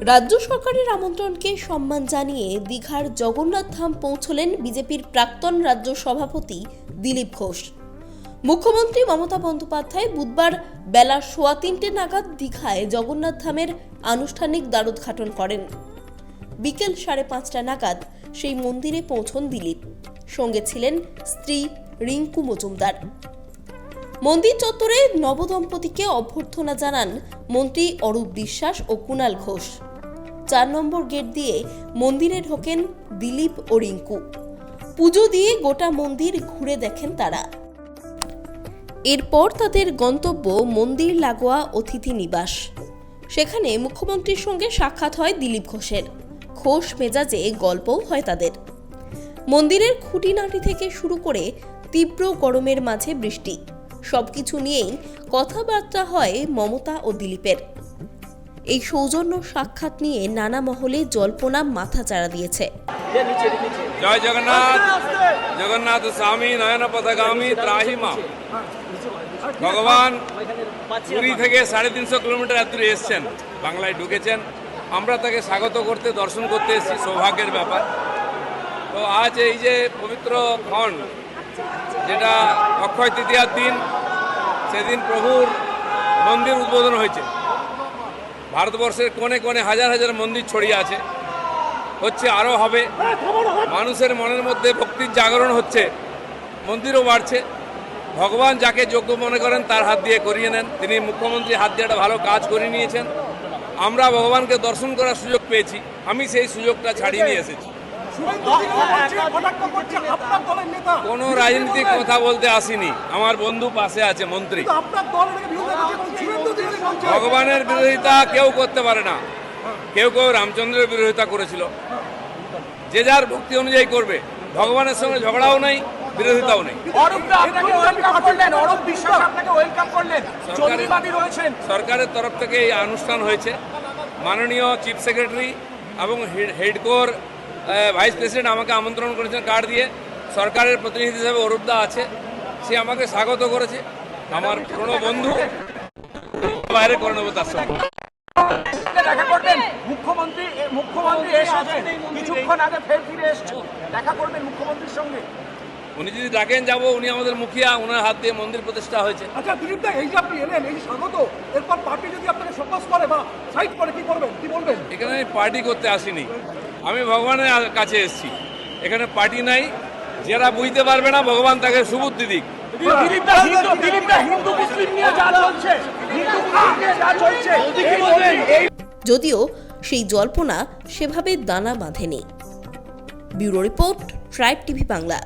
রাজ্য সরকারের আমন্ত্রণকে সম্মান জানিয়ে দীঘার জগন্নাথ ধাম পৌঁছলেন বিজেপির প্রাক্তন রাজ্য সভাপতি দিলীপ ঘোষ। মুখ্যমন্ত্রী মমতা বন্দ্যোপাধ্যায় বুধবার বেলা সোয়া তিনটে নাগাদ দীঘায় জগন্নাথ ধামের আনুষ্ঠানিক দ্বারোদ্ঘাটন করেন। বিকেল সাড়ে পাঁচটা নাগাদ সেই মন্দিরে পৌঁছন দিলীপ। সঙ্গে ছিলেন স্ত্রী রিঙ্কু মজুমদার। মন্দির চত্বরে নবদম্পতিকে অভ্যর্থনা জানান মন্ত্রী অরূপ বিশ্বাস ও কুণাল ঘোষ। চার নম্বর গেট দিয়ে মন্দিরে ঢোকেন দিলীপ ও রিঙ্কু। পুজো দিয়ে গোটা মন্দির ঘুরে দেখেন তারা। এরপর তাদের গন্তব্য মন্দির লাগোয়া অতিথি নিবাস। সেখানে মুখ্যমন্ত্রীর সঙ্গে সাক্ষাৎ হয় দিলীপ ঘোষের। ঘোষ মেজাজে গল্পও হয় তাদের। মন্দিরের খুঁটিনাটি থেকে শুরু করে তীব্র গরমের মাঝে বৃষ্টি। সবকিছু নিয়েই কথাবার্তা হয় মমতা ও দিলীপের। এই সৌজন্য সাক্ষাৎ নিয়ে নানা মহলে জল্পনা মাথা চাড়া দিয়েছে। জয় জগন্নাথ। জগন্নাথ স্বামী নয়ন পথগামী ত্রাহি মা ভগবান পুরী থেকে সাড়ে তিনশো কিলোমিটার এত এসছেন, বাংলায় ঢুকেছেন। আমরা তাকে স্বাগত করতে, দর্শন করতে এসেছি, সৌভাগ্যের ব্যাপার। তো আজ এই যে পবিত্র ক্ষণ, যেটা অক্ষয় তৃতীয়ার দিন সেদিন প্রভুর মন্দির উদ্বোধন হয়েছে। ভারতবর্ষের কোণে কোণে হাজার হাজার মন্দির ছড়িয়ে আছে। হচ্ছে আরও হবে। মানুষের মনের মধ্যে ভক্তির জাগরণ হচ্ছে। মন্দিরও বাড়ছে। ভগবান যাকে যোগ্য মনে করেন তার হাত দিয়ে করিয়ে নেন। তিনি মুখ্যমন্ত্রী হাত দিয়ে একটা ভালো কাজ করে নিয়েছেন। আমরা ভগবানকে দর্শন করার সুযোগ পেয়েছি। আমি সেই সুযোগটা ছাড়িয়ে নিয়ে এসেছি। কোনো রাজনীতিক কথা বলতে আসিনি। আমার বন্ধু পাশে আছে মন্ত্রী। ভগবানের বিরোধিতা কেউ করতে পারে না। কেউ কেউ রামচন্দ্রের বিরোধিতা করেছিল। যে যার ভক্তি অনুযায়ী করবে। ভগবানের সঙ্গে ঝগড়াও নেই বিরোধিতাও নেই। সরকারের- চন্দ্রবাদী রয়েছেন। সরকারের তরফ থেকে এই অনুষ্ঠান হয়েছে। মাননীয় চিফ সেক্রেটারি এবং হেডকোর ভাইস প্রেসিডেন্ট আমাকে আমন্ত্রণ করেছেন কার্ড দিয়ে। সরকারের প্রতিনিধি হিসেবে অরূপদা আছে। সে আমাকে স্বাগত করেছে। আমার পুরনো বন্ধু বাইরে করে নেব তার সঙ্গে। দেখা করবেন। মুখ্যমন্ত্রী মুখ্যমন্ত্রী কিছুক্ষণ আগে ফের ফিরে এসেছেন। দেখা করবেন মুখ্যমন্ত্রীর সঙ্গে। উনি যদি ডাকেন যাব। উনি আমাদের মুখিয়া। ওনার হাত দিয়ে মন্দির প্রতিষ্ঠা হয়েছে। আচ্ছা দিলীপ দা এই যে আপনি এলেন এই স্বাগত। এরপর পার্টি যদি আপনাকে ফোকাস করে বা সাইড করে কি করবেন? কি বলবেন? এখানে আমি পার্টি করতে আসিনি। আমি ভগবানের কাছে এসেছি। এখানে পার্টি নাই। যারা বুঝতে পারবে না ভগবান তাকে সুবুদ্ধি দিক। হিন্দু মুসলিম নিয়ে যা চলছে। হিন্দু মুসলিম নিয়ে যা চলছে। এই মন্দির, এই যদিও সেই জল্পনা সেভাবে দানা বাঁধেনি। Bureau report tribe TV Bangla.